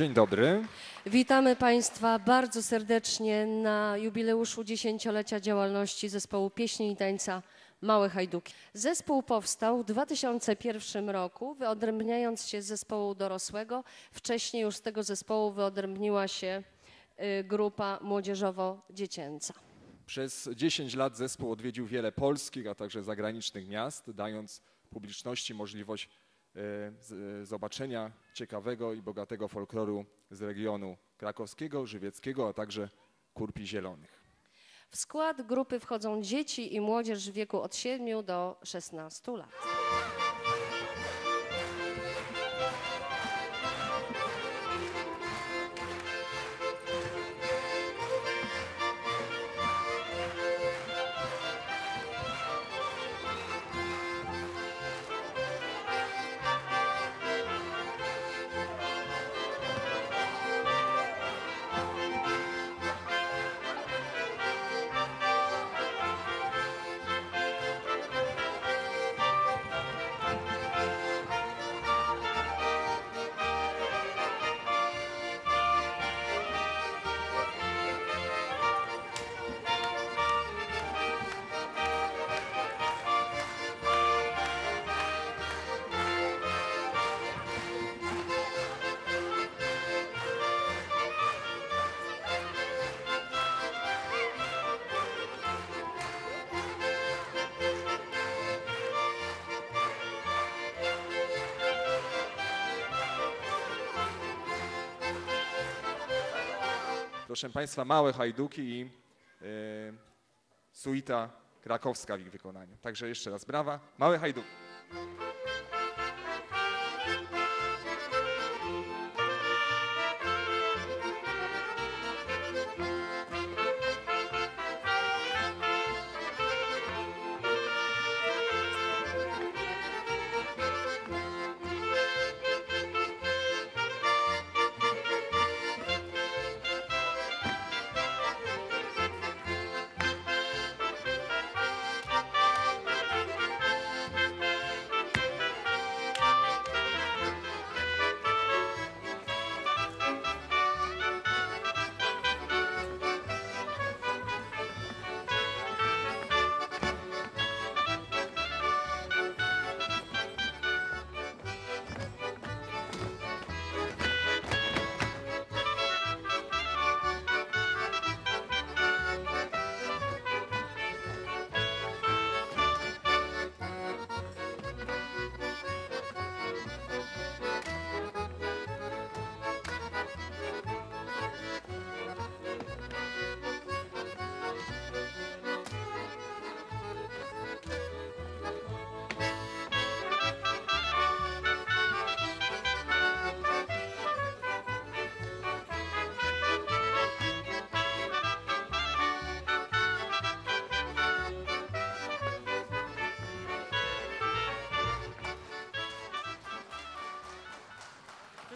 Dzień dobry. Witamy Państwa bardzo serdecznie na jubileuszu dziesięciolecia działalności zespołu pieśni i tańca Małe Hajduki. Zespół powstał w 2001 roku, wyodrębniając się z zespołu dorosłego. Wcześniej już z tego zespołu wyodrębniła się y, grupa młodzieżowo-dziecięca. Przez 10 lat zespół odwiedził wiele polskich, a także zagranicznych miast, dając publiczności możliwość zobaczenia ciekawego i bogatego folkloru z regionu krakowskiego, żywieckiego, a także Kurpi Zielonych. W skład grupy wchodzą dzieci i młodzież w wieku od 7 do 16 lat. Proszę Państwa, Małe Hajduki i e, suita krakowska w ich wykonaniu. Także jeszcze raz brawa. Małe Hajduki.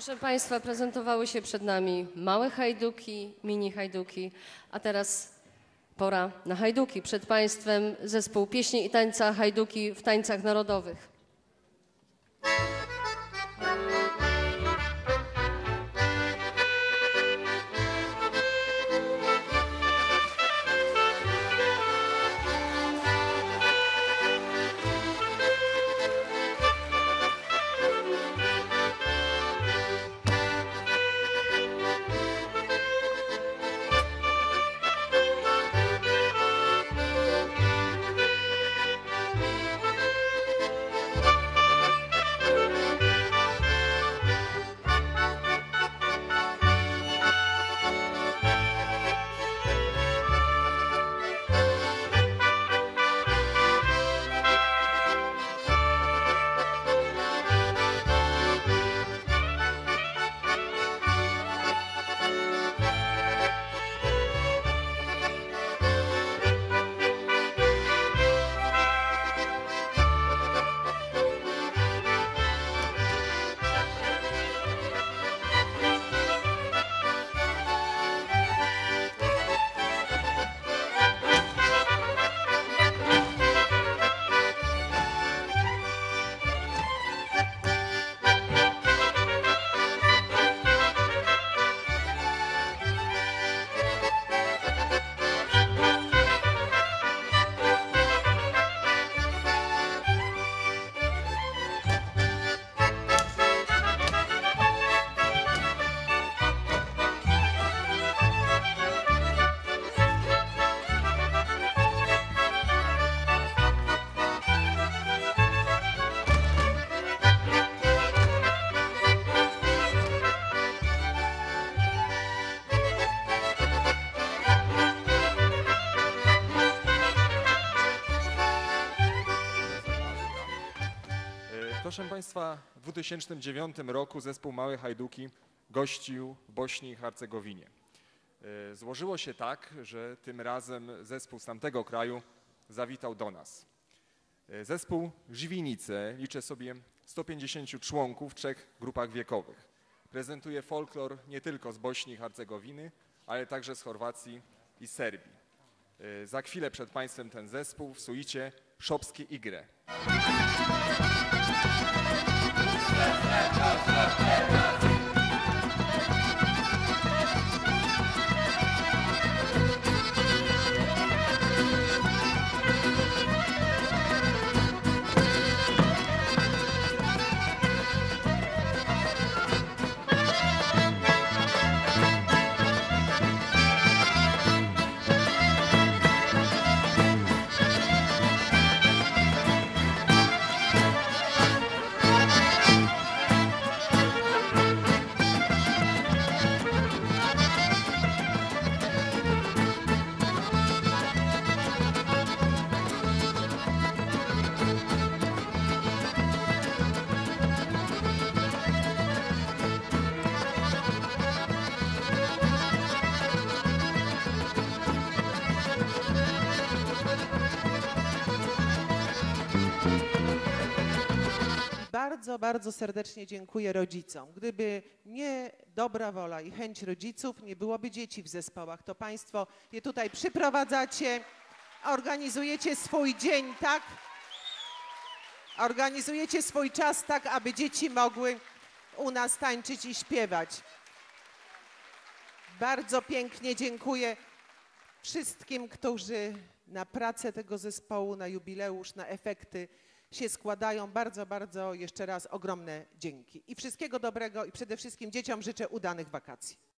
Proszę Państwa, prezentowały się przed nami małe hajduki, mini hajduki, a teraz pora na hajduki. Przed Państwem zespół pieśni i tańca hajduki w tańcach narodowych. Proszę Państwa, w 2009 roku zespół Małe Hajduki gościł w Bośni i Hercegowinie. E, Złożyło się tak, że tym razem zespół z tamtego kraju zawitał do nas. E, Zespół Żywinice liczy sobie 150 członków w trzech grupach wiekowych. Prezentuje folklor nie tylko z Bośni i Hercegowiny, ale także z Chorwacji i Serbii. E, Za chwilę przed Państwem ten zespół w suicie Szopskie Igre. Justice and justice. Bardzo, bardzo serdecznie dziękuję rodzicom. Gdyby nie dobra wola i chęć rodziców, nie byłoby dzieci w zespołach. To Państwo je tutaj przyprowadzacie, organizujecie swój dzień tak, organizujecie swój czas tak, aby dzieci mogły u nas tańczyć i śpiewać. Bardzo pięknie dziękuję wszystkim, którzy na pracę tego zespołu, na jubileusz, na efekty się składają. Bardzo, bardzo jeszcze raz ogromne dzięki. I wszystkiego dobrego i przede wszystkim dzieciom życzę udanych wakacji.